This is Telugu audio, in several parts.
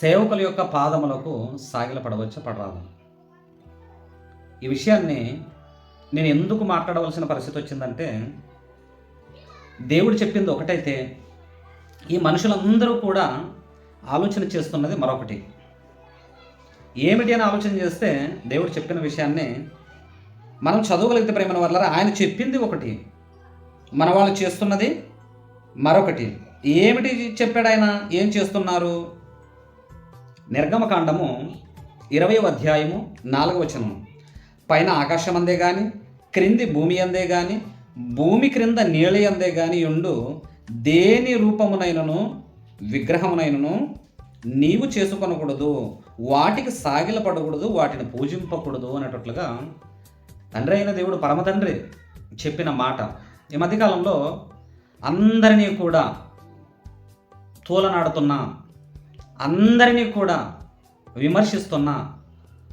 సేవకుల యొక్క పాదములకు సాగిల పడవచ్చ పడరాదు. ఈ విషయాన్ని నేను ఎందుకు మాట్లాడవలసిన పరిస్థితి వచ్చిందంటే దేవుడు చెప్పింది ఒకటైతే ఈ మనుషులందరూ కూడా ఆలోచన చేస్తున్నది మరొకటి. ఏమిటి అని ఆలోచన చేస్తే దేవుడు చెప్పిన విషయాన్ని మనం చదవగలిగితే ప్రేమ వల్ల ఆయన చెప్పింది ఒకటి. మన వాళ్ళు చేస్తున్నది మరొకటి. ఏమిటి చెప్పాడు ఆయన? ఏం చేస్తున్నారు? నిర్గమకాండము ఇరవై అధ్యాయము నాలుగవ వచనము. పైన ఆకాశం అందే కానీ క్రింది భూమి అందే కానీ భూమి క్రింద నీళ్ళ అందే కానీ ఉండు దేని రూపమునైనను విగ్రహమునైనను నీవు చేసుకొనకూడదు వాటికి సాగిలపడకూడదు వాటిని పూజింపకూడదు అనేటట్లుగా తండ్రి అయిన దేవుడు పరమతండ్రి చెప్పిన మాట. ఈ మధ్యకాలంలో అందరినీ కూడా తోలనాడుతున్న అందరినీ కూడా విమర్శిస్తున్న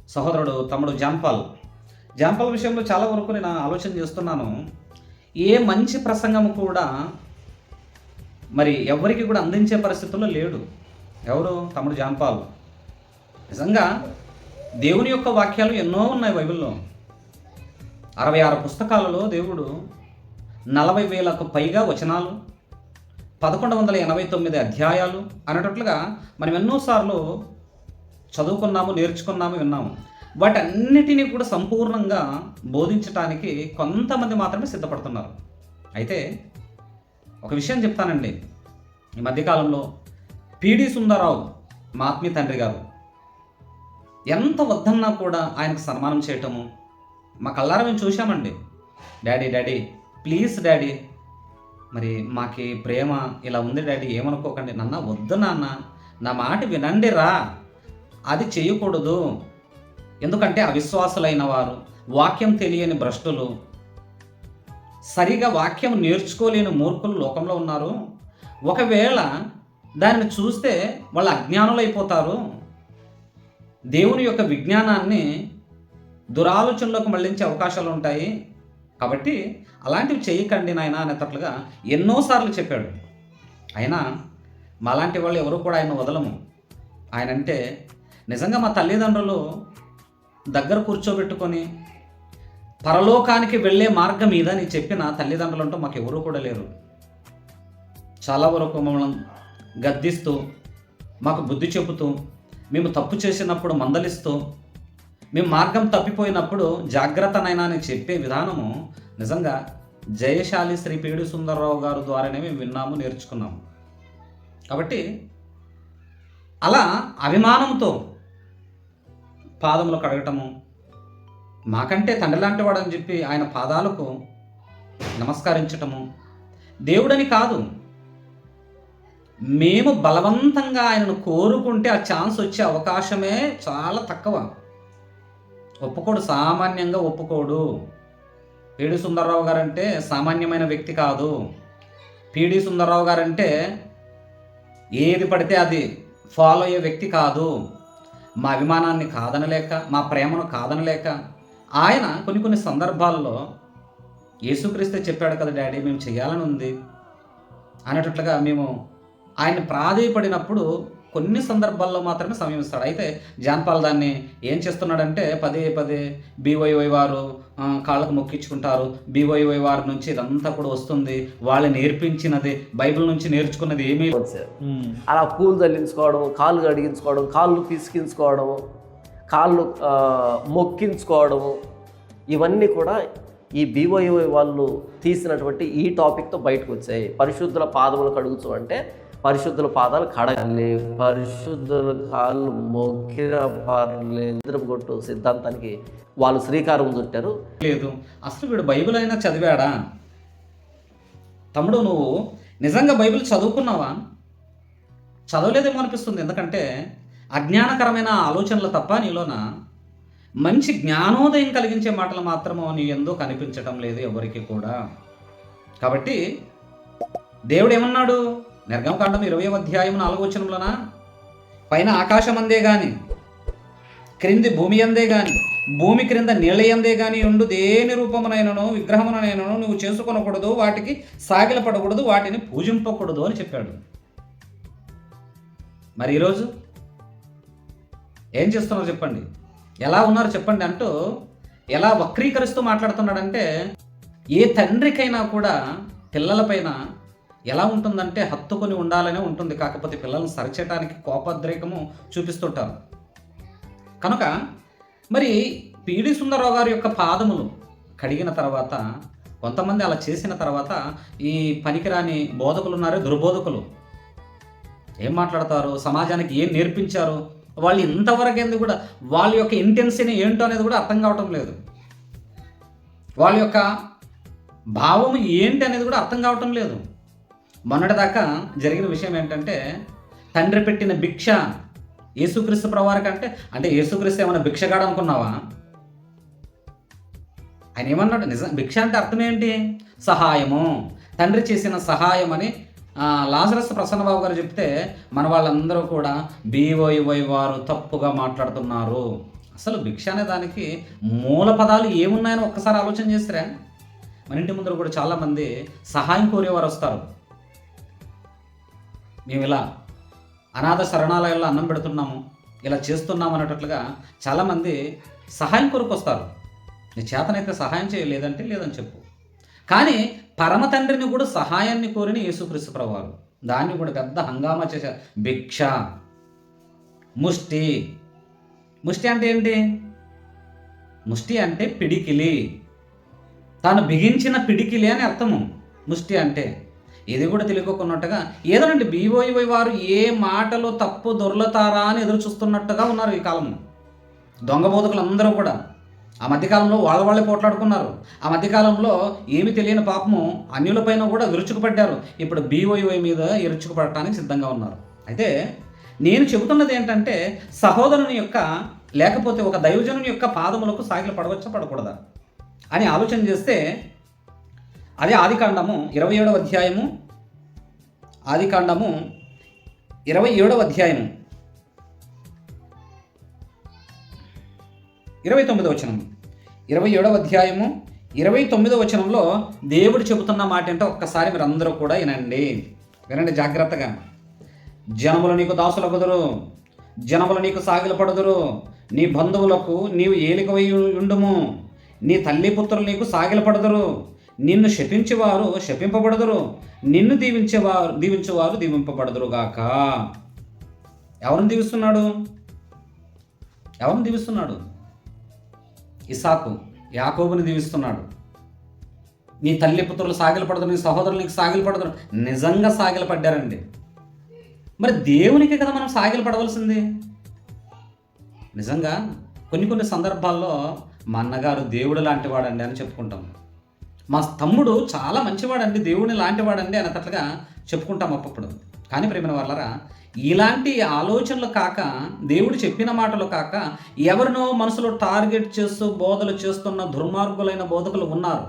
సహోదరుడు తమ్ముడు జాంపాల్. జాంపాల్ విషయంలో చాలా వరకు నేను ఆలోచన చేస్తున్నాను. ఏ మంచి ప్రసంగం కూడా మరి ఎవరికి కూడా అందించే పరిస్థితుల్లో లేడు. ఎవరు? తమ్ముడు జాంపాల్. నిజంగా దేవుని యొక్క వాక్యాలు ఎన్నో ఉన్నాయి బైబిల్లో. అరవై ఆరు పుస్తకాలలో దేవుడు నలభై వేలకు పైగా వచనాలు పదకొండు వందల ఎనభై తొమ్మిది అధ్యాయాలు అనేటట్లుగా మనం ఎన్నోసార్లు చదువుకున్నాము నేర్చుకున్నాము విన్నాము. వాటన్నిటినీ కూడా సంపూర్ణంగా బోధించటానికి కొంతమంది మాత్రమే సిద్ధపడుతున్నారు. అయితే ఒక విషయం చెప్తానండి. ఈ మధ్యకాలంలో పిడి సుందరరావు మా ఆత్మీయ తండ్రి గారు ఎంత వద్దన్నా కూడా ఆయనకు సన్మానం చేయటము మా కళ్ళారా మేము చూశామండి. డాడీ డాడీ ప్లీజ్ డాడీ మరి మాకి ప్రేమ ఇలా ఉంది డాడీ ఏమనుకోకండి. నాన్న వద్దు నాన్న. నా మాట వినండి రా. అది చేయకూడదు. ఎందుకంటే అవిశ్వాసులైన వారు వాక్యం తెలియని భ్రష్టులు సరిగా వాక్యం నేర్చుకోలేని మూర్ఖులు లోకంలో ఉన్నారు. ఒకవేళ దాన్ని చూస్తే వాళ్ళు అజ్ఞానులైపోతారు. దేవుని యొక్క విజ్ఞానాన్ని దురాలోచనలోకి మళ్ళించే అవకాశాలు ఉంటాయి కాబట్టి అలాంటివి చేయకండి నాయన అనేటట్లుగా ఎన్నోసార్లు చెప్పాడు. అయినా మాలాంటి వాళ్ళు ఎవరు కూడా ఆయన వదలము. ఆయన అంటే నిజంగా మా తల్లిదండ్రులు దగ్గర కూర్చోబెట్టుకొని పరలోకానికి వెళ్ళే మార్గం మీద చెప్పిన తల్లిదండ్రులు అంటూ మాకు ఎవరూ కూడా లేరు. చాలా వరకు మమ్మల్ని గద్దిస్తూ మాకు బుద్ధి చెబుతూ మేము తప్పు చేసినప్పుడు మందలిస్తూ మేము మార్గం తప్పిపోయినప్పుడు జాగ్రత్తనైనా అని చెప్పే విధానము నిజంగా జయశాలి శ్రీ పేడు సుందరరావు గారు ద్వారానే మేము విన్నాము నేర్చుకున్నాము. కాబట్టి అలా అభిమానంతో పాదములు కడగటము మాకంటే తండ్రి లాంటి వాడని చెప్పి ఆయన పాదాలకు నమస్కరించటము దేవుడని కాదు. మేము బలవంతంగా ఆయనను కోరుకుంటే ఆ ఛాన్స్ వచ్చే అవకాశమే చాలా తక్కువ. ఒప్పుకోడు సామాన్యంగా ఒప్పుకోడు. పీడి సుందరరావు గారంటే సామాన్యమైన వ్యక్తి కాదు. పీడి సుందరరావు గారంటే ఏది పడితే అది ఫాలో అయ్యే వ్యక్తి కాదు. మా అభిమానాన్ని కాదనలేక మా ప్రేమను కాదనలేక ఆయన కొన్ని కొన్ని సందర్భాల్లో యేసుక్రీస్తే చెప్పాడు కదా డాడీ మేము చేయాలని ఉంది. అనేటట్లుగా మేము ఆయన ప్రాధేయపడినప్పుడు కొన్ని సందర్భాల్లో మాత్రమే సమయం ఇస్తాడు. అయితే జాన్పాల్ దాన్ని ఏం చేస్తున్నాడంటే పదే పదే బీవైవై వారు కాళ్ళకు మొక్కించుకుంటారు. బీవైవై వారి నుంచి ఇదంతా కూడా వస్తుంది. వాళ్ళు నేర్పించినది బైబిల్ నుంచి నేర్చుకున్నది ఏమీ అలా పూలు చల్లించుకోవడం కాళ్ళు కడిగించుకోవడం కాళ్ళు పిసికించుకోవడం కాళ్ళు మొక్కించుకోవడము ఇవన్నీ కూడా ఈ బీవైఓ వాళ్ళు తీసినటువంటి ఈ టాపిక్తో బయటకు వచ్చాయి. పరిశుద్ధుల పాదములు కడుగుతూ అంటే పరిశుద్ధుల పాదాలు కడగాలి పరిశుద్ధుల కాళ్ళు మొక్కిన పర్లేదు కొట్టు సిద్ధాంతానికి వాళ్ళు శ్రీకారం చుట్టారు. లేదు. అసలు వీడు బైబిల్ అయినా చదివాడా? తమ్ముడు నువ్వు నిజంగా బైబిల్ చదువుకున్నావా? చదవలేదేమో అనిపిస్తుంది. ఎందుకంటే అజ్ఞానకరమైన ఆలోచనలు తప్ప నీలోన మంచి జ్ఞానోదయం కలిగించే మాటలు మాత్రమే నీ ఎందుకు కనిపించటం లేదు ఎవరికి కూడా. కాబట్టి దేవుడు ఏమన్నాడు? నిర్గమకాండం ఇరవై అధ్యాయం నాలుగవచనంలోనా పైన ఆకాశం అందే గాని క్రింది భూమి అందే గాని భూమి క్రింద నీళ్ళయందే గాని ఉండు దేని రూపమునైనను విగ్రహమునైనను నువ్వు చేసుకొనకూడదు వాటికి సాగిలపడకూడదు వాటిని పూజింపకూడదు అని చెప్పాడు. మరి ఈరోజు ఏం చేస్తున్నారు చెప్పండి? ఎలా ఉన్నారు చెప్పండి అంటూ ఎలా వక్రీకరిస్తూ మాట్లాడుతున్నాడంటే ఏ తండ్రికైనా కూడా పిల్లలపైన ఎలా ఉంటుందంటే హత్తుకొని ఉండాలనే ఉంటుంది. కాకపోతే పిల్లల్ని సరిచేయటానికి కోపద్రేకము చూపిస్తుంటారు. కనుక మరి పీడి సుందరరావు గారి యొక్క పాదములు కడిగిన తర్వాత కొంతమంది అలా చేసిన తర్వాత ఈ పనికిరాని బోధకులు ఉన్నారు దుర్బోధకులు. ఏం మాట్లాడతారు? సమాజానికి ఏం నేర్పించారు? వాళ్ళు ఇంతవరకు ఎందుకు కూడా వాళ్ళ యొక్క ఇంటెన్సీని ఏంటో అనేది కూడా అర్థం కావటం లేదు. వాళ్ళ యొక్క భావం ఏంటి అనేది కూడా అర్థం కావటం లేదు. మొన్నటిదాకా జరిగిన విషయం ఏంటంటే తండ్రి పెట్టిన భిక్ష యేసుక్రీస్తు ప్రవారి కంటే అంటే యేసుక్రీస్తు ఏమైనా భిక్షగాడు అనుకున్నావా? ఆయన ఏమన్నాడు? నిజం భిక్ష అంటే అర్థం ఏంటి? సహాయము. తండ్రి చేసిన సహాయం అని లాజరస్ ప్రసన్నబాబు గారు చెప్తే మన వాళ్ళందరూ కూడా బీవైవై వారు తప్పుగా మాట్లాడుతున్నారు. అసలు భిక్ష అనే దానికి మూల పదాలు ఏమున్నాయని ఒక్కసారి ఆలోచన చేస్తారా మన ఇంటి ముందర కూడా చాలామంది సహాయం కోరేవారు వస్తారు. మేము ఇలా అనాథ శరణాలయాల్లో అన్నం పెడుతున్నాము ఇలా చేస్తున్నాము అనేటట్లుగా చాలామంది సహాయం కొరకు వస్తారు నీ చేతనైతే సహాయం చేయలేదంటే లేదని చెప్పు. కానీ పరమ తండ్రిని కూడా సహాయాన్ని కోరిన యేసుక్రీస్తు ప్రభువారు. దాన్ని కూడా పెద్ద హంగామా చేశారు భిక్ష ముష్టి. ముష్టి అంటే ఏంటి? ముష్టి అంటే పిడికిలి. తాను బిగించిన పిడికిలి అని అర్థము. ముష్టి అంటే ఇది కూడా తెలియకోకున్నట్టుగా ఏదోనండి బీఓఈ వారు ఏ మాటలు తప్పు దొర్లతారా అని ఎదురు చూస్తున్నట్టుగా ఉన్నారు ఈ కాలంలో దొంగ బోధకులు అందరూ కూడా ఆ మధ్యకాలంలో వాళ్ళ వాళ్ళే పోట్లాడుకున్నారు. ఆ మధ్యకాలంలో ఏమి తెలియని పాపము అన్యులపైన కూడా విరుచుకుపడ్డారు. ఇప్పుడు బీఓఈ మీద ఇరుచుకుపడటానికి సిద్ధంగా ఉన్నారు. అయితే నేను చెబుతున్నది ఏంటంటే సహోదరుని యొక్క లేకపోతే ఒక దైవజనుని యొక్క పాదములకు సాగిలు పడవచ్చా పడకూడదా అని ఆలోచన చేస్తే అదే ఆదికాండము ఇరవై ఏడవ అధ్యాయము. ఆదికాండము ఇరవై ఏడవ అధ్యాయము. ఇరవై తొమ్మిదవ వచనం ఇరవై ఏడవ అధ్యాయము ఇరవై తొమ్మిదవ వచనంలో దేవుడు చెబుతున్న మాట ఏంటో ఒక్కసారి మీరు అందరూ కూడా వినండి. వినండి జాగ్రత్తగా. జనములు నీకు దాసుల దాసులగుదురు జనములు నీకు సాగిలపడుదురు నీ బంధువులకు నీవు ఏలికవై ఉండుము నీ తల్లి పుత్రులు నీకు సాగిలపడుదురు నిన్ను శపించేవారు శపింపబడదురు. నిన్ను దీవించేవారు దీవించేవారు దీవింపబడుదురుగాక ఎవరిని దీవిస్తున్నాడు? ఎవరిని దీవిస్తున్నాడు? ఇసాకు యాకోబుని దీవిస్తున్నాడు. నీ తల్లి పుత్రులు సాగిలపడదు నీ సహోదరులు నీకు సాగిలపడదు నిజంగా సాగిలపడ్డారండి మరి దేవునికి కదా మనం సాగిలపడవలసింది నిజంగా కొన్ని కొన్ని సందర్భాల్లో మా అన్నగారు దేవుడు లాంటివాడండి అని చెప్పుకుంటాం. మా తమ్ముడు చాలా మంచివాడండి దేవుని లాంటివాడండి అన్నట్లుగా చెప్పుకుంటాం అప్పుడు కానీ ప్రేమిన వాళ్ళరా ఇలాంటి ఆలోచనలు కాక దేవుడు చెప్పిన మాటలు కాక ఎవరినో మనసులో టార్గెట్ చేస్తూ బోధలు చేస్తున్న దుర్మార్గులైన బోధకులు ఉన్నారు.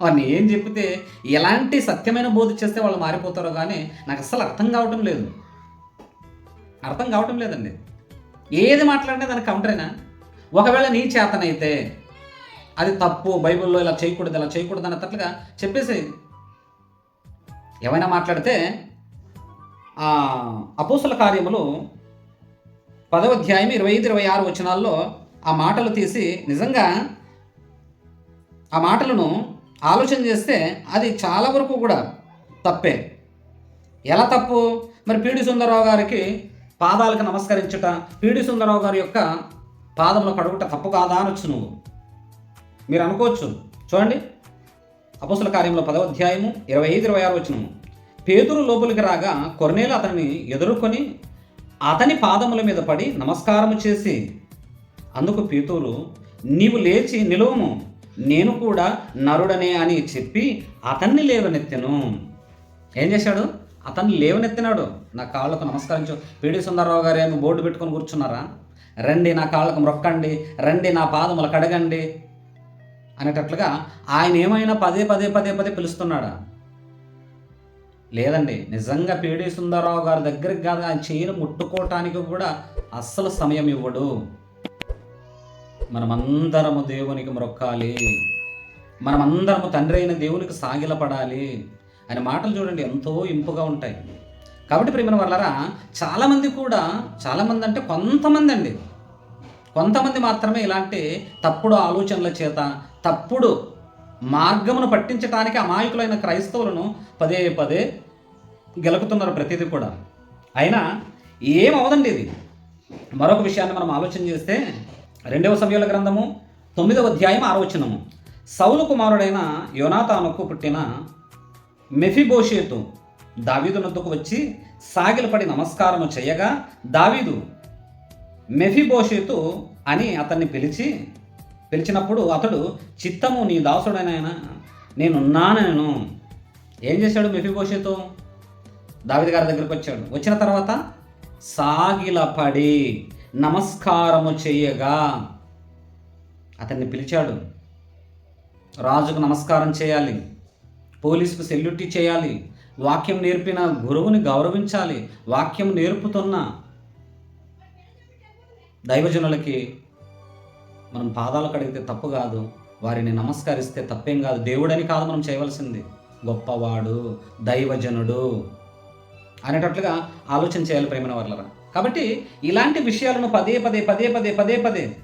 వారిని ఏం చెప్తే ఎలాంటి సత్యమైన బోధ చేస్తే వాళ్ళు మారిపోతారో కానీ నాకు అస్సలు అర్థం కావటం లేదు. అర్థం కావటం లేదండి. ఏది మాట్లాడినా దానికి కౌంటరేనా? ఒకవేళ నీ చేతనైతే అది తప్పు బైబిల్లో ఇలా చేయకూడదు ఇలా చేయకూడదు అన్నట్లుగా చెప్పేసి ఏమైనా మాట్లాడితే ఆ అపోసల కార్యములు పదవ అధ్యాయం ఇరవై ఐదు ఇరవై ఆరు వచనాల్లో ఆ మాటలు తీసి నిజంగా ఆ మాటలను ఆలోచన చేస్తే అది చాలా వరకు కూడా తప్పే. ఎలా తప్పు? మరి పీడి సుందరరావు గారికి పాదాలకు నమస్కరించుట పీడి సుందరరావు గారి యొక్క పాదంలో కడుగుట తప్పు కాదా అనొచ్చు నువ్వు. మీరు అనుకోవచ్చు. చూడండి. అపసుల కార్యంలో పదవ అధ్యాయము ఇరవై ఐదు ఇరవై ఆరు వచ్చినము పేతురు లోపలికి రాగా కొరనేలు అతనిని ఎదుర్కొని అతని పాదముల మీద పడి నమస్కారము చేసి అందుకు పేతురు నీవు లేచి నిలువము. నేను కూడా నరుడనే అని చెప్పి అతన్ని లేవనెత్తెను. ఏం చేశాడు? అతన్ని లేవనెత్తినాడు. నా కాళ్ళకు నమస్కరించు. పీడి సుందరరావు గారు ఏమి బోర్డు పెట్టుకొని కూర్చున్నారా? రండి నా కాళ్ళకు మొక్కండి రండి నా పాదములు కడగండి అనేటట్లుగా ఆయన ఏమైనా పదే పదే పదే పదే పిలుస్తున్నాడా? లేదండి నిజంగా పీడి సుందరరావు గారి దగ్గరికి కాదు ఆయన చేయను ముట్టుకోవటానికి కూడా అస్సలు సమయం ఇవ్వడు. మనమందరము దేవునికి మొక్కాలి మనమందరము తండ్రి అయిన దేవునికి సాగిలపడాలి. ఆయన మాటలు చూడండి ఎంతో ఇంపుగా ఉంటాయి. కాబట్టి ప్రేమ వల్లరా చాలామంది కూడా చాలామంది అంటే కొంతమంది అండి. కొంతమంది మాత్రమే ఇలాంటి తప్పుడు ఆలోచనల చేత తప్పుడు మార్గమును పట్టించడానికి అమాయకులైన క్రైస్తవులను పదే పదే గెలుకుతున్నారు ప్రతిదీ కూడా. అయినా ఏమవదండి ఇది? మరొక విషయాన్ని మనం ఆలోచన చేస్తే రెండవ సమయంలో గ్రంథము తొమ్మిదవ అధ్యాయం ఆలోచనము సౌలు కుమారుడైన యోనాతానుకు పుట్టిన మెఫిబోషేతు దావీదు వచ్చి సాగిలపడి నమస్కారము చేయగా దావీదు మెఫిబోషేతు అని అతన్ని పిలిచి పిలిచినప్పుడు అతడు చిత్తము నీ దాసుడనైనా నేనున్నానను ఏం చేశాడు మెఫిబోషేతు? దావిది గారి దగ్గరికి వచ్చాడు. వచ్చిన తర్వాత సాగిలపడి నమస్కారము చేయగా. అతన్ని పిలిచాడు. రాజుకు నమస్కారం చేయాలి పోలీసుకు సెల్యూట్ చేయాలి వాక్యం నేర్పిన గురువుని గౌరవించాలి వాక్యం నేర్పుతున్న దైవజనులకి మనం పాదాలు కడిగితే తప్పు కాదు వారిని నమస్కరిస్తే తప్పేం కాదు. దేవుడని కాదు మనం చేయవలసింది. గొప్పవాడు దైవజనుడు అనేటట్లుగా ఆలోచన చేయాలి ప్రేమైన వాళ్ళరా కాబట్టి ఇలాంటి విషయాలను పదే పదే పదే పదే పదే పదే.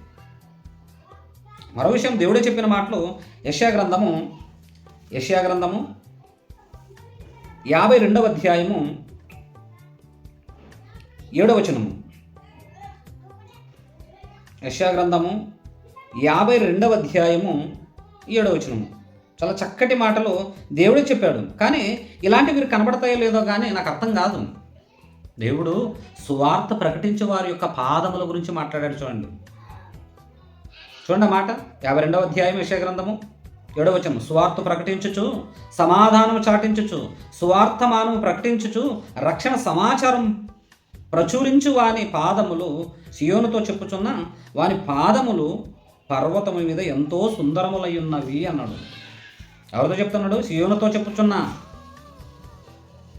మరో విషయం దేవుడే చెప్పిన మాటలు. యశ్యా గ్రంథము యశ్యా గ్రంథము యాభై రెండవ అధ్యాయము ఏడవ వచనము. యశాగ్రంథము యాభై రెండవ అధ్యాయము ఏడవచనము చాలా చక్కటి మాటలు దేవుడే చెప్పాడు. కానీ ఇలాంటివి మీరు కనబడతాయో లేదో కానీ నాకు అర్థం కాదు. దేవుడు సువార్త ప్రకటించే వారి యొక్క పాదముల గురించి మాట్లాడాడు చూడండి. చూడండి మాట. యాభై రెండవ అధ్యాయం విషయ గ్రంథము ఏడవచనం సువార్త ప్రకటించుచు సమాధానం చాటించుచు సువార్థమానం ప్రకటించుచు రక్షణ సమాచారం ప్రచురించు వాని పాదములు సియోనుతో చెప్పుచున్న వాని పాదములు పర్వతము మీద ఎంతో సుందరములై ఉన్నవి అన్నాడు. ఎవరితో చెప్తున్నాడు? సియోనుతో చెప్పుచున్న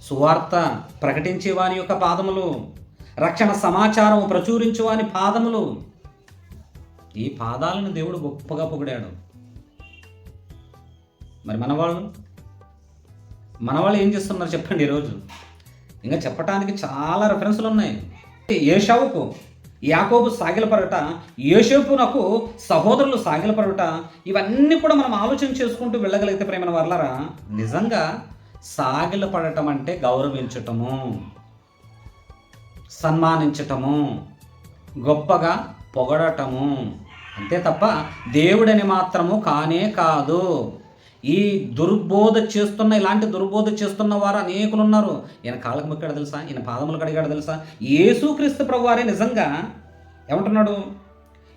సువార్త ప్రకటించే వాని యొక్క పాదములు రక్షణ సమాచారము ప్రచురించు వాని పాదములు. ఈ పాదాలను దేవుడు గొప్పగా పొగిడాడు. మరి మనవాళ్ళు? మనవాళ్ళు ఏం చేస్తున్నారు చెప్పండి ఈరోజు? ఇంకా చెప్పటానికి చాలా రెఫరెన్స్లు ఉన్నాయి. ఏషావుకు యాకోబు సాగిలపరట యేషోపునకు సహోదరులు సాగిలపరట ఇవన్నీ కూడా మనం ఆలోచన చేసుకుంటూ వెళ్ళగలిగితే ప్రేమ వర్లరా నిజంగా సాగిలపడటం అంటే గౌరవించటము సన్మానించటము గొప్పగా పొగడటము. అంతే తప్ప దేవుడని మాత్రము కానే కాదు. ఈ దుర్బోధ చేస్తున్న ఇలాంటి దుర్బోధ చేస్తున్న వారు అనేకులు ఉన్నారు ఈయన కాళ్ళకు మొక్కాడు తెలుసా? ఈయన పాదములు కడిగాడు తెలుసా? యేసుక్రీస్తు ప్రభు వారే నిజంగా ఏమంటున్నాడు?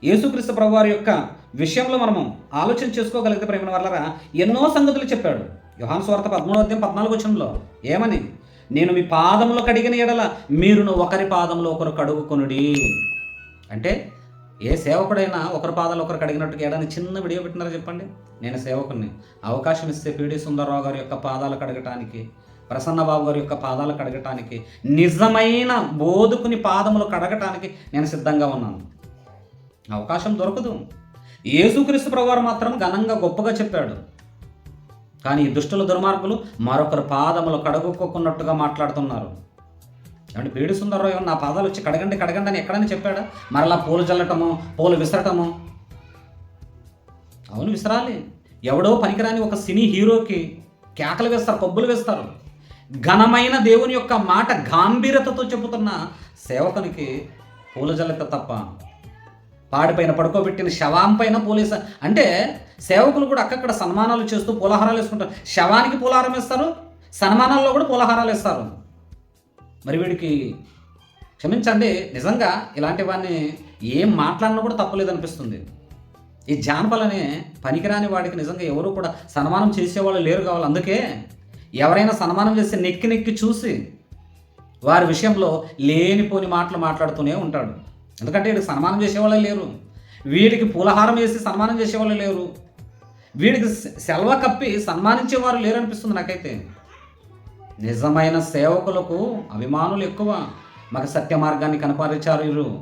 యేసుక్రీస్తు ప్రభు వారి యొక్క విషయంలో మనము ఆలోచన చేసుకోగలిగితే ప్రేమ వల్లరా ఎన్నో సంగతులు చెప్పాడు. యుహాన్ స్వార్థ పదమూడవ అధ్యాయం పద్నాలుగు వచ్చంలో ఏమని? నేను మీ పాదంలో కడిగిన ఎడల మీరును ఒకరి పాదంలో ఒకరు కడుగుకొనుడి. అంటే ఏ సేవకుడైనా ఒకరి పాదాలు ఒకరికి కడిగినట్టుగా ఏడాది చిన్న వీడియో పెట్టినారో చెప్పండి? నేను సేవకుని అవకాశం ఇస్తే పీడి సుందరరావు గారి యొక్క పాదాలు కడగటానికి ప్రసన్నబాబు గారి యొక్క పాదాలు కడగటానికి నిజమైన బోధకుని పాదములు కడగటానికి నేను సిద్ధంగా ఉన్నాను. అవకాశం దొరకదు. యేసుక్రీస్తు ప్రభువారు మాత్రం ఘనంగా గొప్పగా చెప్పాడు. కానీ ఈ దుష్టుల దుర్మార్గులు మరొకరు పాదములు కడగొక్కున్నట్టుగా మాట్లాడుతున్నారు. ఏమంటే పీడి సుందరరావు నా పాదాలు వచ్చి కడగండి కడగండి అని ఎక్కడని చెప్పాడా? మరలా పూలు చల్లటము పూలు విసరటము? అవును విసరాలి. ఎవడో పనికిరాని ఒక సినీ హీరోకి కేకలు వేస్తారు కొబ్బులు వేస్తారు. ఘనమైన దేవుని యొక్క మాట గాంభీర్యతతో చెబుతున్న సేవకునికి పూల జల్లెత తప్ప పాడిపైన పడుకోబెట్టిన శవం పైన పూలేస అంటే సేవకులు కూడా అక్కక్కడ సన్మానాలు చేస్తూ పూలహారాలు వేసుకుంటారు. శవానికి పూలహారం వేస్తారు సన్మానాల్లో కూడా పూలహారాలు వేస్తారు. మరి వీడికి క్షమించండి నిజంగా ఇలాంటి వాడిని ఏం మాట్లాడినా కూడా తప్పలేదు అనిపిస్తుంది ఈ జానపలనే పనికిరాని వాడికి నిజంగా ఎవరు కూడా సన్మానం చేసేవాళ్ళు లేరు కావాలి. అందుకే ఎవరైనా సన్మానం చేసి నెక్కి నెక్కి చూసి వారి విషయంలో లేనిపోని మాటలు మాట్లాడుతూనే ఉంటాడు. ఎందుకంటే వీడికి సన్మానం చేసేవాళ్ళే లేరు. వీడికి పూలహారం వేసి సన్మానం చేసేవాళ్ళు లేరు. వీడికి సెల్వ కప్పి సన్మానించేవారు లేరు అనిపిస్తుంది నాకైతే. నిజమైన సేవకులకు అభిమానులు ఎక్కువ. మాకు సత్య మార్గాన్ని కనపరిచారు వీరు.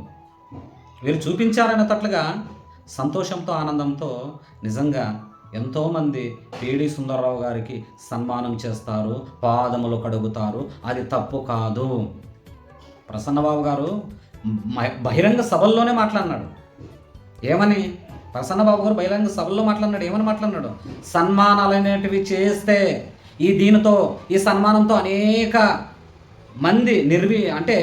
వీరు చూపించారనేటట్లుగా సంతోషంతో ఆనందంతో నిజంగా ఎంతోమంది పిడి సుందరరావు గారికి సన్మానం చేస్తారు పాదములు కడుగుతారు. అది తప్పు కాదు. ప్రసన్నబాబు గారు బహిరంగ సభల్లోనే మాట్లాడినాడు. ఏమని? ప్రసన్నబాబు గారు బహిరంగ సభల్లో మాట్లాడినాడు. ఏమని మాట్లాడినాడు? సన్మానాలు అనేటివి చేస్తే ఈ దీనితో ఈ సన్మానంతో అనేక మంది నిర్వి అంటే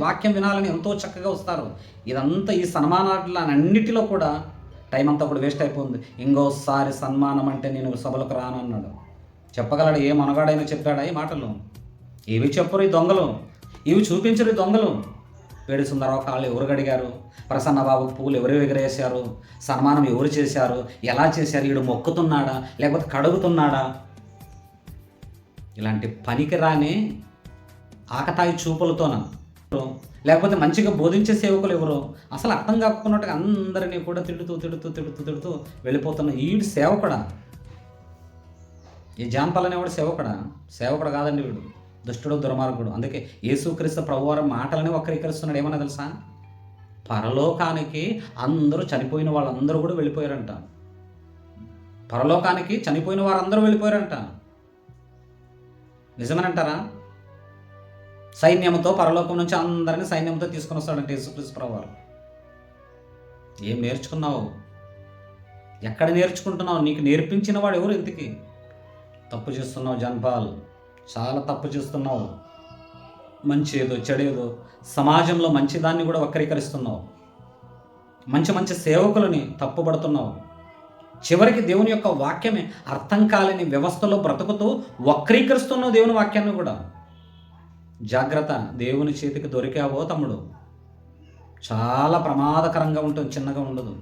వాక్యం వినాలని ఎంతో చక్కగా వస్తారు. ఇదంతా ఈ సన్మానాలన్నిటిలో కూడా టైం అంతా కూడా వేస్ట్ అయిపోతుంది ఇంకోసారి సన్మానం అంటే నేను సభలకు రానన్నాడు చెప్పగలడు ఏ మనగాడైనా చెప్పాడా ఈ మాటలు? ఇవి చెప్పరు ఈ దొంగలు? ఇవి చూపించరు ఈ దొంగలు? వేడి సుందరరావు కాళ్ళు ఎవరు గడిగారు ప్రసన్నబాబుకు పూలు ఎవరు ఎగరేశారు? సన్మానం ఎవరు చేశారు? ఎలా చేశారు? వీడు మొక్కుతున్నాడా? లేకపోతే కడుగుతున్నాడా? ఇలాంటి పనికిరాని ఆకతాయి చూపులతోన లేకపోతే మంచిగా బోధించే సేవకులు ఎవరు? అసలు అర్థం కాకున్నట్టుగా అందరినీ కూడా తిడుతూ తిడుతూ తిడుతూ తిడుతూ వెళ్ళిపోతున్న ఈడు సేవకుడా? ఈ జాంపల్ అనేవాడు సేవకుడా? సేవకుడు కాదండి వీడు. దుష్టుడు దుర్మార్గుడు. అందుకే యేసుక్రీస్తు ప్రభువారి మాటలని వక్రీకరిస్తున్నాడు. ఏమన్నా తెలుసా? పరలోకానికి అందరూ చనిపోయిన వాళ్ళందరూ కూడా వెళ్ళిపోయారంట. పరలోకానికి చనిపోయిన వారందరూ వెళ్ళిపోయారంట. నిజమేనంటారా? సైన్యంతో పరలోకం నుంచి అందరిని సైన్యంతో తీసుకొని వస్తాడంటే యేసుక్రీస్తు ప్రభువారు. ఏం నేర్చుకున్నావు? ఎక్కడ నేర్చుకుంటున్నావు? నీకు నేర్పించిన వాడు ఎవరు ఇంతకి? తప్పు చేస్తున్నావు జన్పాల్. చాలా తప్పు చేస్తున్నావు. మంచి ఏదో చెడేదో. సమాజంలో మంచిదాన్ని కూడా వక్రీకరిస్తున్నావు. మంచి మంచి సేవకులని తప్పుపడుతున్నావు. చివరికి దేవుని యొక్క వాక్యమే అర్థం కాలేని వ్యవస్థలో బ్రతుకుతూ వక్రీకరిస్తున్న దేవుని వాక్యాన్ని కూడా. జాగ్రత్త దేవుని చేతికి దొరికావో తమ్ముడు? చాలా ప్రమాదకరంగా ఉంటుంది చిన్నగా ఉండదు.